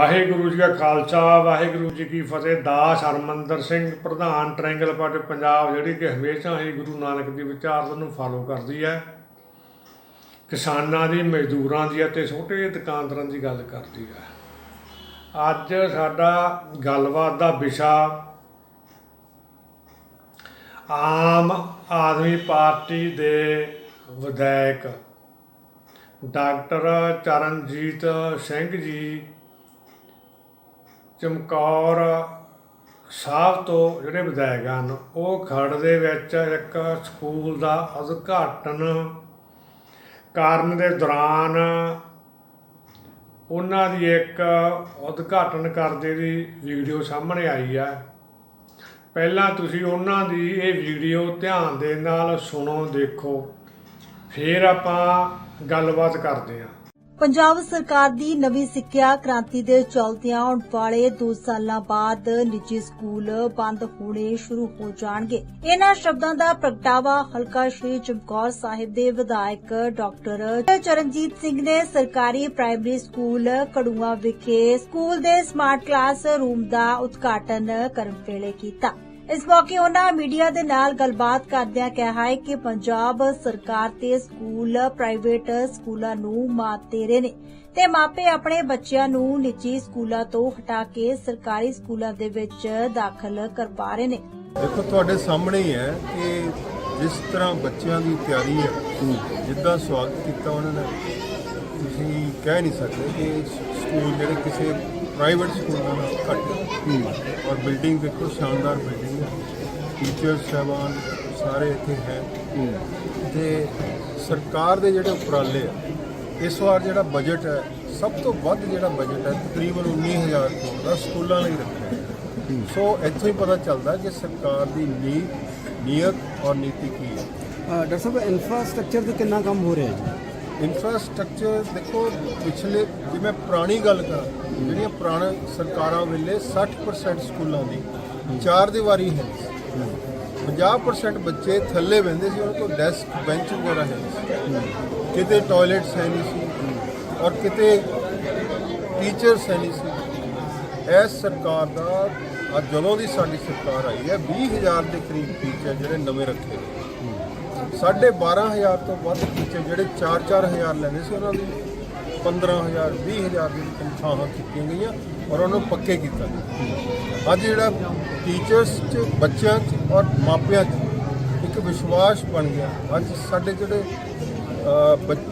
ਵਾਹਿਗੁਰੂ ਜੀ ਕਾ ਖਾਲਸਾ, ਵਾਹਿਗੁਰੂ ਜੀ ਕੀ ਫਤਿਹ। ਦਾਸ ਹਰਮੰਦਰ ਸਿੰਘ, ਪ੍ਰਧਾਨ triangle party Punjab, ਜਿਹੜੀ ਕਿ ਹਮੇਸ਼ਾ ਹੀ ਗੁਰੂ ਨਾਨਕ ਦੀ ਵਿਚਾਰਧਾਰਾ ਨੂੰ ਫਾਲੋ ਕਰਦੀ ਹੈ। ਕਿਸਾਨਾਂ ਦੀ, ਮਜ਼ਦੂਰਾਂ ਦੀ ਅਤੇ ਛੋਟੇ ਦੁਕਾਨਦਾਰਾਂ ਦੀ ਗੱਲ ਕਰਦੀ ਹੈ। ਅੱਜ ਸਾਡਾ ਗੱਲਬਾਤ ਦਾ ਵਿਸ਼ਾ ਆਮ ਆਦਮੀ ਪਾਰਟੀ ਦੇ ਵਿਧਾਇਕ ਡਾਕਟਰ ਚਰਨਜੀਤ ਸਿੰਘ ਜੀ ਚਮਕੌਰ ਸਾਹਿਬ ਤੋਂ ਜਿਹੜੇ ਵਿਧਾਇਕ ਹਨ, ਉਹ ਖੜ ਦੇ ਵਿੱਚ ਇੱਕ ਸਕੂਲ ਦਾ ਉਦਘਾਟਨ ਕਰਨ ਦੇ ਦੌਰਾਨ ਉਹਨਾਂ ਦੀ ਇੱਕ ਉਦਘਾਟਨ ਕਰਦੇ ਦੀ ਵੀਡੀਓ ਸਾਹਮਣੇ ਆਈ ਹੈ ਪਹਿਲਾਂ ਤੁਸੀਂ ਉਹਨਾਂ ਦੀ ਇਹ ਵੀਡੀਓ ਧਿਆਨ ਦੇ ਨਾਲ ਸੁਣੋ, ਦੇਖੋ, ਫਿਰ ਆਪਾਂ ਗੱਲਬਾਤ ਕਰਦੇ ਹਾਂ। ਪੰਜਾਬ ਸਰਕਾਰ ਦੀ ਨਵੀਂ ਸਿੱਖਿਆ ਕ੍ਰਾਂਤੀ ਦੇ ਚਲਦਿਆਂ ਆਉਣ ਵਾਲੇ 2 ਸਾਲਾਂ ਬਾਅਦ ਨਿੱਜੀ ਸਕੂਲ ਬੰਦ ਹੋਣੇ ਸ਼ੁਰੂ ਹੋ ਜਾਣਗੇ। ਇਹਨਾਂ ਸ਼ਬਦਾਂ ਦਾ ਪ੍ਰਗਟਾਵਾ ਹਲਕਾ ਸ਼੍ਰੀ ਚਮਕੌਰ ਸਾਹਿਬ ਦੇ ਵਿਧਾਇਕ ਡਾਕਟਰ ਚਰਨਜੀਤ ਸਿੰਘ ਨੇ ਸਰਕਾਰੀ ਪ੍ਰਾਇਮਰੀ ਸਕੂਲ ਕੜੂਆ ਵਿਖੇ ਸਕੂਲ ਦੇ ਸਮਾਰਟ ਕਲਾਸ ਰੂਮ ਦਾ ਉਦਘਾਟਨ ਕਰਨ ਵੇਲੇ ਕੀਤਾ। ਇਸ ਮੌਕੇ ਉਹਨਾਂ ਮੀਡੀਆ ਦੇ ਨਾਲ ਗੱਲਬਾਤ ਕਰਦਿਆਂ ਕਿਹਾ ਹੈ ਕਿ ਪੰਜਾਬ ਸਰਕਾਰ ਤੇ ਸਕੂਲ, ਪ੍ਰਾਈਵੇਟ ਸਕੂਲਾਂ ਨੂੰ ਮਾਤ ਦੇ ਨੇ ਤੇ ਮਾਪੇ ਆਪਣੇ ਬੱਚਿਆਂ ਨੂੰ ਨਿੱਜੀ ਸਕੂਲਾਂ ਤੋਂ ਹਟਾ ਕੇ ਸਰਕਾਰੀ ਸਕੂਲਾਂ ਦੇ ਵਿੱਚ ਦਾਖਲ ਕਰਵਾ ਰਹੇ ਨੇ। ਦੇਖੋ, ਤੁਹਾਡੇ ਸਾਹਮਣੇ ਹੀ ਹੈ ਕਿ ਜਿਸ ਤਰ੍ਹਾਂ ਬੱਚਿਆਂ ਦੀ ਤਿਆਰੀ ਹੈ, ਜਿੱਦਾਂ ਸਵਾਗਤ ਕੀਤਾ ਉਹਨਾਂ ਨੇ, ਤੁਸੀਂ ਕਹਿ ਨਹੀਂ ਸਕਦੇ ਕਿ ਸਕੂਲ ਜਿਹੜੇ ਕਿਸੇ ਪ੍ਰਾਈਵੇਟ ਸਕੂਲਾਂ ਨਾਲ ਘੱਟ ਔਰ ਬਿਲਡਿੰਗ ਦੇਖੋ ਸ਼ਾਨਦਾਰ ਬਿਲਡਿੰਗ ਹੈ ਟੀਚਰ ਸਾਹਿਬਾਨ ਸਾਰੇ ਇੱਥੇ ਹੈ। ਤੇ ਸਰਕਾਰ ਦੇ ਜਿਹੜੇ ਉਪਰਾਲੇ ਆ ਇਸ ਵਾਰ ਜਿਹੜਾ ਬਜਟ ਹੈ ਸਭ ਤੋਂ ਵੱਧ ਜਿਹੜਾ ਬਜਟ ਹੈ ਤਕਰੀਬਨ 19000 ਕਰੋੜ ਦਾ ਸਕੂਲਾਂ ਲਈ ਰੱਖਿਆ ਹੈ। ਸੋ ਇੱਥੋਂ ਹੀ ਪਤਾ ਚੱਲਦਾ ਕਿ ਸਰਕਾਰ ਦੀ ਨੀਤ ਨੀਅਤ ਔਰ ਨੀਤੀ ਕੀ ਹੈ ਡਾਕਟਰ ਸਾਹਿਬ ਇਨਫਰਾਸਟ੍ਰਕਚਰ ਤੇ ਕਿੰਨਾ ਕੰਮ ਹੋ ਰਿਹਾ ਹੈ ਜੀ? ਇਨਫਰਾਸਟ੍ਰਕਚਰ ਦੇਖੋ ਪਿਛਲੇ ਜੇ ਮੈਂ ਪੁਰਾਣੀ ਗੱਲ ਕਰਾਂ, ਜਿਹੜੀਆਂ ਪੁਰਾਣ ਸਰਕਾਰਾਂ ਵੇਲੇ 60% ਸਕੂਲਾਂ ਦੀ, ਚਾਰ ਦੀਵਾਰੀ ਹੈ 50% ਬੱਚੇ ਥੱਲੇ ਬਹਿੰਦੇ ਸੀ, ਉਹਨਾਂ ਕੋਲ ਡੈਸਕ ਬੈਂਚ ਵਗੈਰਾ ਹੈ ਨਹੀਂ ਸੀ। ਕਿਤੇ ਟਾਇਲਟਸ ਹੈ ਨਹੀਂ ਸੀ ਔਰ ਕਿਤੇ ਟੀਚਰਸ ਹੈ ਨਹੀਂ ਸੀ ਇਸ ਸਰਕਾਰ ਦਾ ਅੱਜ ਜਦੋਂ ਦੀ ਸਾਡੀ ਸਰਕਾਰ ਆਈ ਹੈ 20000 ਦੇ ਕਰੀਬ ਟੀਚਰ ਜਿਹੜੇ ਨਵੇਂ ਰੱਖੇ ਗਏ। ਸਾਢੇ 12000 ਤੋਂ ਵੱਧ ਟੀਚਰ ਜਿਹੜੇ 4-4000 ਲੈਂਦੇ ਸੀ ਉਹਨਾਂ ਦੀ 15000 20000 ਦੀ ਤਨਖਾਹਾਂ ਕੀਤੀਆਂ ਗਈਆਂ ਔਰ ਉਹਨੂੰ ਪੱਕੇ ਕੀਤਾ ਗਿਆ। ਅੱਜ ਜਿਹੜਾ ਟੀਚਰਸ ਚ ਬੱਚਿਆਂ ਚ ਔਰ ਮਾਪਿਆਂ ਚ ਇੱਕ ਵਿਸ਼ਵਾਸ ਬਣ ਗਿਆ। ਅੱਜ ਸਾਡੇ ਜਿਹੜੇ ਬੱਚ-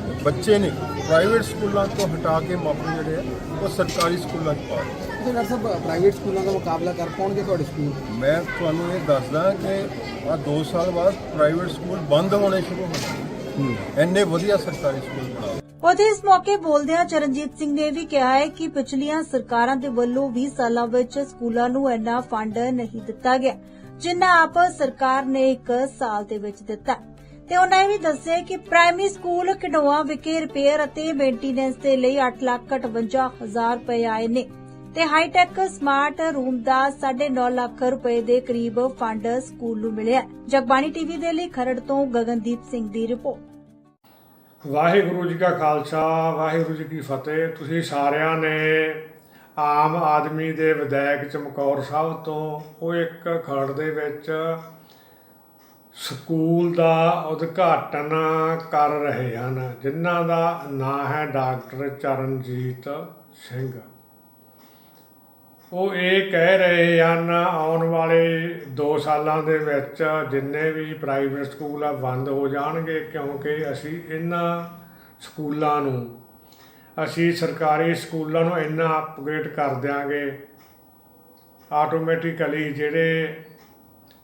ਨੇ ਪ੍ਰਾਈਵੇਟ ਸਕੂਲਾਂ ਤੋਂ ਹਟਾ ਕੇ ਮਾਪੇ ਜਿਹੜੇ ਆ ਉਹ ਸਰਕਾਰੀ ਸਕੂਲਾਂ 'ਚ ਪਾ ਰਹੇ ਤੇ ਡਾਕਟਰ ਸਾਹਿਬ ਪ੍ਰਾਈਵੇਟ ਸਕੂਲਾਂ ਦਾ ਮੁਕਾਬਲਾ ਕਰ ਪਾਉਣਗੇ ਤੁਹਾਡੇ ਸਕੂਲ? ਮੈਂ ਤੁਹਾਨੂੰ ਇਹ ਦੱਸਦਾ ਕਿ ਆ 2 ਸਾਲ ਬਾਅਦ ਪ੍ਰਾਈਵੇਟ ਸਕੂਲ ਬੰਦ ਹੋਣੇ ਸ਼ੁਰੂ ਹੋ ਗਏ। ਇੰਨੇ ਵਧੀਆ ਸਰਕਾਰੀ ਸਕੂਲ ਬਣਾ ਲਏ। ਉਥੇ ਇਸ ਮੌਕੇ ਬੋਲਦਿਆਂ ਚਰਨਜੀਤ ਸਿੰਘ ਨੇ ਵੀ ਕਿਹਾ ਹੈ ਕਿ ਪਿਛਲੀਆਂ ਸਰਕਾਰਾਂ ਦੇ ਵੱਲੋਂ 20 ਸਾਲਾਂ ਵਿੱਚ ਸਕੂਲਾਂ ਨੂੰ ਇੰਨਾ ਫੰਡ ਨਹੀਂ ਦਿੱਤਾ ਗਿਆ ਜਿੰਨਾ ਆਪ ਸਰਕਾਰ ਨੇ ਇੱਕ ਸਾਲ ਦੇ ਵਿੱਚ ਦਿੱਤਾ। ਤੇ ਉਹਨਾਂ ਇਹ ਵੀ ਦੱਸਿਆ ਕਿ ਪ੍ਰਾਇਮਰੀ ਸਕੂਲ ਖਡੋਆ ਵਿਖੇ ਰਿਪੇਅਰ ਅਤੇ ਮੇਨਟੇਨੈਂਸ ਦੇ ਲਈ 8,58,000 ਰੁਪਏ ਆਏ ਨੇ ਤੇ ਹਾਈਟੈਕ ਸਮਾਰਟ ਰੂਮ ਦਾ 9.5 ਲੱਖ ਰੁਪਏ ਦੇ ਕਰੀਬ ਫੰਡ ਸਕੂਲ ਨੂੰ ਮਿਲਿਆ। ਜਗਬਾਣੀ ਟੀਵੀ ਦੇ ਲਈ ਖਰੜ ਤੋਂ ਗਗਨਦੀਪ ਸਿੰਘ ਦੀ ਰਿਪੋਰਟ। ਵਾਹਿਗੁਰੂ ਜੀ ਕਾ ਖਾਲਸਾ, ਵਾਹਿਗੁਰੂ ਜੀ ਕੀ ਫਤਿਹ। ਤੁਸੀਂ ਸਾਰਿਆਂ ਨੇ ਆਮ ਆਦਮੀ ਦੇ ਵਿਧਾਇਕ ਚਮਕੌਰ ਸਾਹਿਬ ਤੋਂ ਉਹ ਇੱਕ ਖਰੜ ਦੇ ਵਿੱਚ ਸਕੂਲ ਦਾ ਉਦਘਾਟਨ ਕਰ ਰਹੇ ਹਨ, ਜਿਨ੍ਹਾਂ ਦਾ ਨਾਂ ਹੈ ਡਾਕਟਰ ਚਰਨਜੀਤ ਸਿੰਘ। ਉਹ ਇਹ ਕਹਿ ਰਹੇ ਹਨ, ਆਉਣ ਵਾਲੇ 2 ਸਾਲਾਂ ਦੇ ਵਿੱਚ ਜਿੰਨੇ ਵੀ ਪ੍ਰਾਈਵੇਟ ਸਕੂਲ ਆ, ਬੰਦ ਹੋ ਜਾਣਗੇ ਕਿਉਂਕਿ ਅਸੀਂ ਇਹਨਾਂ ਸਕੂਲਾਂ ਨੂੰ, ਅਸੀਂ ਸਰਕਾਰੀ ਸਕੂਲਾਂ ਨੂੰ ਇੰਨਾ ਅਪਗ੍ਰੇਡ ਕਰ ਦਿਆਂਗੇ। ਆਟੋਮੈਟਿਕਲੀ ਜਿਹੜੇ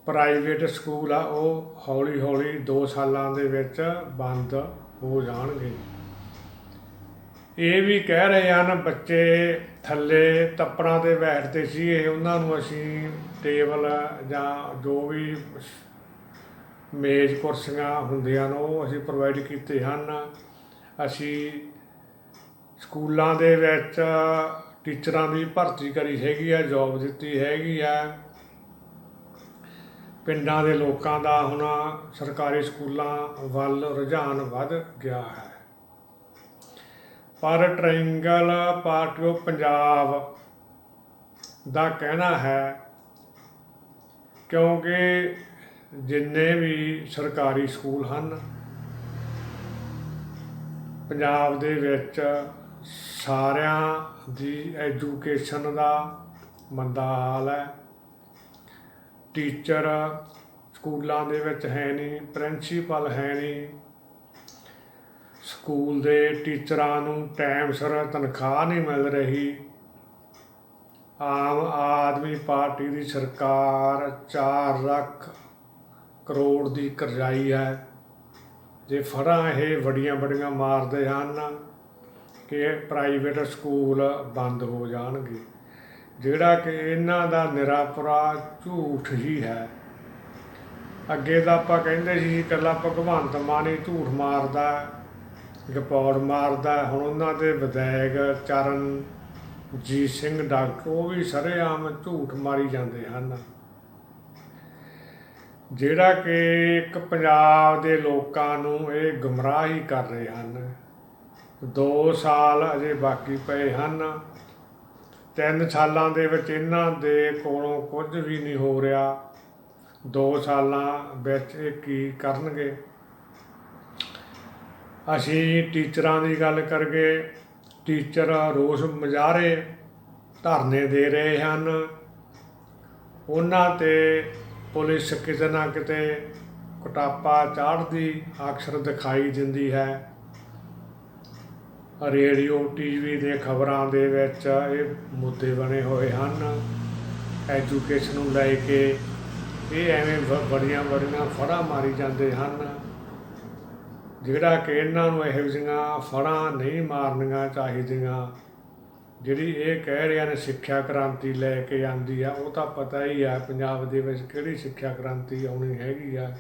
ਪ੍ਰਾਈਵੇਟ ਸਕੂਲ ਆ, ਉਹ ਹੌਲੀ ਹੌਲੀ 2 ਸਾਲਾਂ ਦੇ ਵਿੱਚ ਬੰਦ ਹੋ ਜਾਣਗੇ। ਇਹ ਵੀ ਕਹਿ ਰਹੇ ਹਨ, ਬੱਚੇ ਥੱਲੇ ਤੱਪੜਾਂ ਤੇ ਬੈਠਦੇ ਸੀ, ਇਹ ਉਹਨਾਂ ਨੂੰ ਅਸੀਂ ਟੇਬਲ ਜਾਂ ਜੋ ਵੀ ਮੇਜ਼ ਕੁਰਸੀਆਂ ਹੁੰਦੀਆਂ ਨੇ, ਉਹ ਅਸੀਂ ਪ੍ਰੋਵਾਈਡ ਕੀਤੇ ਹਨ। ਅਸੀਂ ਸਕੂਲਾਂ ਦੇ ਵਿੱਚ ਟੀਚਰਾਂ ਦੀ ਭਰਤੀ ਕਰੀ ਹੈਗੀ ਆ ਜੌਬ ਦਿੱਤੀ ਹੈਗੀ ਆ। ਪਿੰਡਾਂ ਦੇ ਲੋਕਾਂ ਦਾ ਹੁਣ ਸਰਕਾਰੀ ਸਕੂਲਾਂ ਵੱਲ ਰੁਝਾਨ ਵੱਧ ਗਿਆ ਹੈ। ਪਰ ਟ੍ਰਾਇੰਗਲ ਪਾਰਟੀ ਆਫ ਪੰਜਾਬ ਦਾ ਕਹਿਣਾ ਹੈ, ਕਿਉਂਕਿ ਜਿੰਨੇ ਵੀ ਸਰਕਾਰੀ ਸਕੂਲ ਹਨ, ਪੰਜਾਬ ਦੇ ਵਿੱਚ ਸਾਰਿਆਂ ਦੀ ਐਜੂਕੇਸ਼ਨ ਦਾ ਮੰਦਾ ਹਾਲ ਹੈ। ਟੀਚਰ ਸਕੂਲਾਂ ਦੇ ਵਿੱਚ ਹੈ ਨਹੀਂ ਪ੍ਰਿੰਸੀਪਲ ਹੈ ਨਹੀਂ ਸਕੂਲ ਦੇ ਟੀਚਰਾਂ ਨੂੰ ਟਾਈਮ ਸਿਰ ਤਨਖਾਹ ਨਹੀਂ ਮਿਲ ਰਹੀ। ਆਮ ਆਦਮੀ ਪਾਰਟੀ ਦੀ ਸਰਕਾਰ 4 ਲੱਖ ਕਰੋੜ ਦੀ ਕਰਜ਼ਾਈ ਹੈ। ਜੇ ਫਰਾਂ ਇਹ ਵੱਡੀਆਂ ਵੱਡੀਆਂ ਮਾਰਦੇ ਹਨ ਕਿ ਪ੍ਰਾਈਵੇਟ ਸਕੂਲ ਬੰਦ ਹੋ ਜਾਣਗੇ। ਜਿਹੜਾ ਕਿ ਇਹਨਾਂ ਦਾ ਨਿਰਾਪਰਾ ਝੂਠ ਹੀ ਹੈ। ਅੱਗੇ ਤਾਂ ਆਪਾਂ ਕਹਿੰਦੇ ਸੀ ਇਕੱਲਾ ਭਗਵੰਤ ਮਾਨ ਹੀ ਝੂਠ ਮਾਰਦਾ। ਗਪੌੜ ਮਾਰਦਾ ਹੁਣ ਉਹਨਾਂ ਦੇ ਵਿਧਾਇਕ ਚਰਨ ਜੀ ਸਿੰਘ ਡਾਕਟਰ, ਉਹ ਵੀ ਸਰੇਆਮ ਝੂਠ ਮਾਰੀ ਜਾਂਦੇ ਹਨ। ਜਿਹੜਾ ਕਿ ਇੱਕ ਪੰਜਾਬ ਦੇ ਲੋਕਾਂ ਨੂੰ ਇਹ ਗੁੰਮਰਾਹ ਹੀ ਕਰ ਰਹੇ ਹਨ। 2 ਸਾਲ ਅਜੇ ਬਾਕੀ ਪਏ ਹਨ। ਤਿੰਨ ਸਾਲਾਂ ਦੇ ਵਿੱਚ ਇਹਨਾਂ ਦੇ ਕੋਲੋਂ ਕੁਝ ਵੀ ਨਹੀਂ ਹੋ ਰਿਹਾ। 2 ਸਾਲਾਂ ਵਿੱਚ ਇਹ ਕੀ ਕਰਨਗੇ? ਅਸੀਂ ਟੀਚਰਾਂ ਦੀ ਗੱਲ ਕਰਗੇ ਟੀਚਰ ਰੋਸ ਮੁਜ਼ਾਹਰੇ ਧਰਨੇ ਦੇ ਰਹੇ ਹਨ। ਉਹਨਾਂ ਤੇ ਪੁਲਿਸ ਕਿਤੇ ਨਾ ਕਿਤੇ ਕੁਟਾਪਾ ਚਾੜਦੀ ਅਕਸਰ ਦਿਖਾਈ ਦਿੰਦੀ ਹੈ। ਰੇਡੀਓ, ਟੀਵੀ ਦੇ ਖਬਰਾਂ ਦੇ ਵਿੱਚ ਇਹ ਮੁੱਦੇ ਬਣੇ ਹੋਏ ਹਨ। ਐਜੂਕੇਸ਼ਨ ਨੂੰ ਲੈ ਕੇ ਇਹ ਐਵੇਂ ਬ- ਬੜੀਆਂ ਬੜੀਆਂ ਫੜਾਂ ਮਾਰੀ ਜਾਂਦੇ ਹਨ। ਜਿਹੜਾ ਕਿ ਇਹਨਾਂ ਨੂੰ ਇਹੋ ਜਿਹੀਆਂ ਫੜਾਂ ਨਹੀਂ ਮਾਰਨੀਆਂ ਚਾਹੀਦੀਆਂ, ਜਿਹੜੀ ਇਹ ਕਹਿ ਰਿਹਾ ਨੇ ਸਿੱਖਿਆ ਕ੍ਰਾਂਤੀ ਲੈ ਕੇ ਆਂਦੀ ਆ, ਉਹ ਤਾਂ ਪਤਾ ਹੀ ਆ ਪੰਜਾਬ ਦੇ ਵਿੱਚ ਕਿਹੜੀ ਸਿੱਖਿਆ ਕ੍ਰਾਂਤੀ ਆਉਣੀ ਹੈਗੀ ਆ।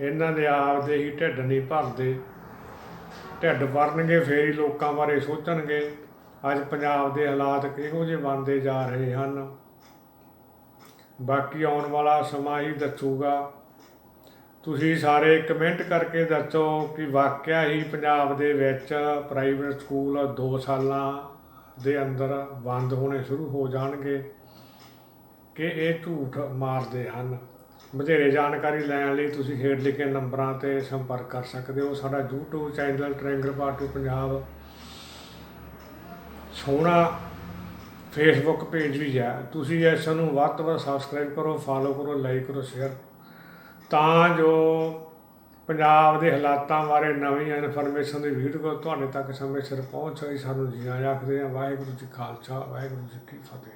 ਇਹਨਾਂ ਦੇ ਆਪ ਦੇ ਹੀ ਢਿੱਡ ਨਹੀਂ ਭਰਦੇ। ਢਿੱਡ ਭਰਨਗੇ, ਫੇਰ ਹੀ ਲੋਕਾਂ ਬਾਰੇ ਸੋਚਣਗੇ। ਅੱਜ ਪੰਜਾਬ ਦੇ ਹਾਲਾਤ ਕਿਹੋ ਜਿਹੇ ਬਣਦੇ ਜਾ ਰਹੇ ਹਨ। ਬਾਕੀ ਆਉਣ ਵਾਲਾ ਸਮਾਂ ਹੀ ਦੱਸੂਗਾ। ਤੁਸੀਂ ਸਾਰੇ ਕਮੈਂਟ ਕਰਕੇ ਦੱਸੋ ਕਿ ਵਾਕਿਆ ਹੀ ਪੰਜਾਬ ਦੇ ਵਿੱਚ ਪ੍ਰਾਈਵੇਟ ਸਕੂਲ 2 ਸਾਲਾਂ ਦੇ ਅੰਦਰ ਬੰਦ ਹੋਣੇ ਸ਼ੁਰੂ ਹੋ ਜਾਣਗੇ ਕਿ ਇਹ ਝੂਠ ਮਾਰਦੇ ਹਨ? ਵਧੇਰੇ ਜਾਣਕਾਰੀ ਲੈਣ ਲਈ ਤੁਸੀਂ ਹੇਠ ਲਿਖੇ ਨੰਬਰਾਂ ਤੇ ਸੰਪਰਕ ਕਰ ਸਕਦੇ ਹੋ। ਸਾਡਾ YouTube channel triangle party Punjab. ਸੋਹਣਾ ਫੇਸਬੁੱਕ ਪੇਜ ਵੀ ਹੈ। ਤੁਸੀਂ ਇਸ ਨੂੰ ਵੱਧ ਤੋਂ ਵੱਧ ਸਬਸਕ੍ਰਾਈਬ ਕਰੋ ਫਾਲੋ ਕਰੋ ਲਾਈਕ ਕਰੋ ਸ਼ੇਅਰ ਤਾਂ ਜੋ ਪੰਜਾਬ ਦੇ ਹਾਲਾਤਾਂ ਬਾਰੇ ਨਵੀਂ ਇਨਫੋਰਮੇਸ਼ਨ ਦੀ ਵੀਡੀਓ ਤੁਹਾਡੇ ਤੱਕ ਸਮੇਂ ਸਿਰ ਪਹੁੰਚ ਸਕੇ, ਸਾਨੂੰ ਜੀ ਆਇਆਂ ਆਖਦੇ ਹਾਂ। ਵਾਹਿਗੁਰੂ ਜੀ ਖਾਲਸਾ, ਵਾਹਿਗੁਰੂ ਜੀ ਕੀ ਫਤਿਹ।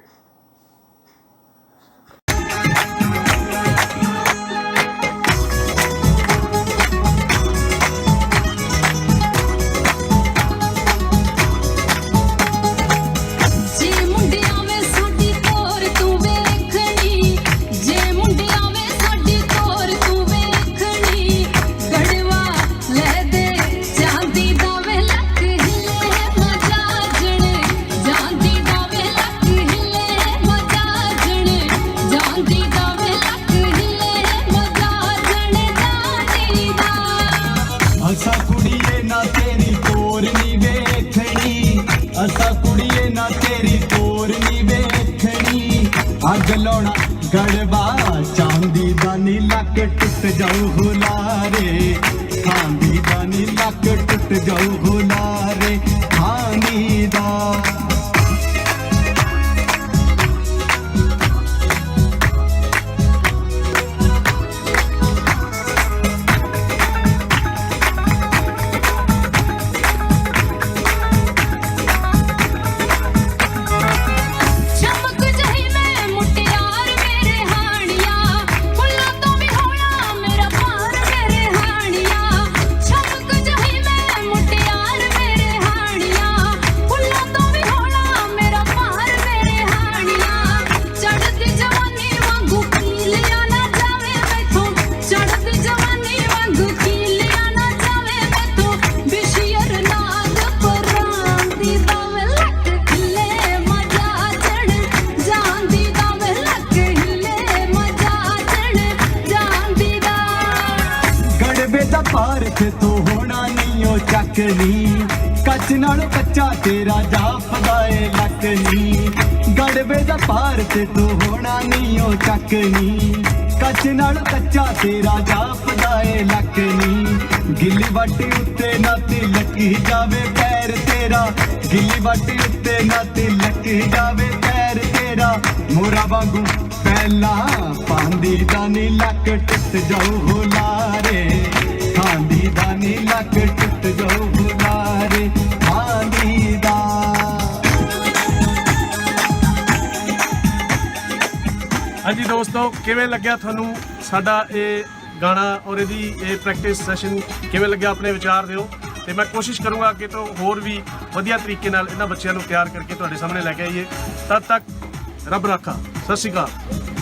ਅੱਗ ਲਾਉਣਾ ਚਾਂਦੀ ਦਾ ਨੀ ਲੱਕ ਟੁੱਟ ਜਾਊ ਹੁਲਾਰੇ। ਚਾਂਦੀ ਦਾ ਨੀ ਲੱਕ ਟੁੱਟ ਜਾਊ ਨਾਲ ਕੱਚਾ ਤੇਰਾ ਜਾਪਦਾ ਏ ਲੱਕਨੀ ਗੜਬੇ ਦਾ ਪਾਰ ਤੇ ਤੂੰ ਹੋਣਾ ਨਹੀਂ ਉਹ ਚੱਕਨੀ ਕੱਚ ਨਾਲ ਕੱਚਾ ਤੇਰਾ ਜਾਪਦਾ ਏ ਲੱਕਨੀ ਗਿੱਲੀ ਵਾਟੀ ਉੱਤੇ ਨਾ ਤੇ ਲੱਕੀ ਜਾਵੇ, ਪੈਰ ਤੇਰਾ। ਗਿੱਲੀ ਵਾਟੀ ਉੱਤੇ ਨਾ ਤੇ ਲੱਕੀ ਜਾਵੇ, ਪੈਰ ਤੇਰਾ। ਮੋਰਾ ਵਾਂਗੂ ਪਹਿਲਾਂ ਪਾਂਦੀ ਦਾ ਨੀ ਲੱਕ ਟੁੱਟ ਜਾਊ ਹੁਲਾਰੇ ਖਾਂਦੀ ਦਾ ਨੀ ਲੱਕ ਟੁੱਟ ਹਾਂਜੀ ਕਿਵੇਂ ਲੱਗਿਆ ਤੁਹਾਨੂੰ ਸਾਡਾ ਇਹ ਗਾਣਾ ਔਰ ਇਹਦੀ ਇਹ ਪ੍ਰੈਕਟਿਸ ਸੈਸ਼ਨ ਕਿਵੇਂ ਲੱਗਿਆ ਆਪਣੇ ਵਿਚਾਰ ਦਿਓ? ਤੇ ਮੈਂ ਕੋਸ਼ਿਸ਼ ਕਰੂੰਗਾ ਕਿ ਤੋਂ ਹੋਰ ਵੀ ਵਧੀਆ ਤਰੀਕੇ ਨਾਲ ਇਹਨਾਂ ਬੱਚਿਆਂ ਨੂੰ ਤਿਆਰ ਕਰਕੇ ਤੁਹਾਡੇ ਸਾਹਮਣੇ ਲੈ ਕੇ ਆਈਏ। ਤਦ ਤੱਕ ਰੱਬ ਰਾਖਾ। ਸਤਿ ਸ਼੍ਰੀ ਅਕਾਲ।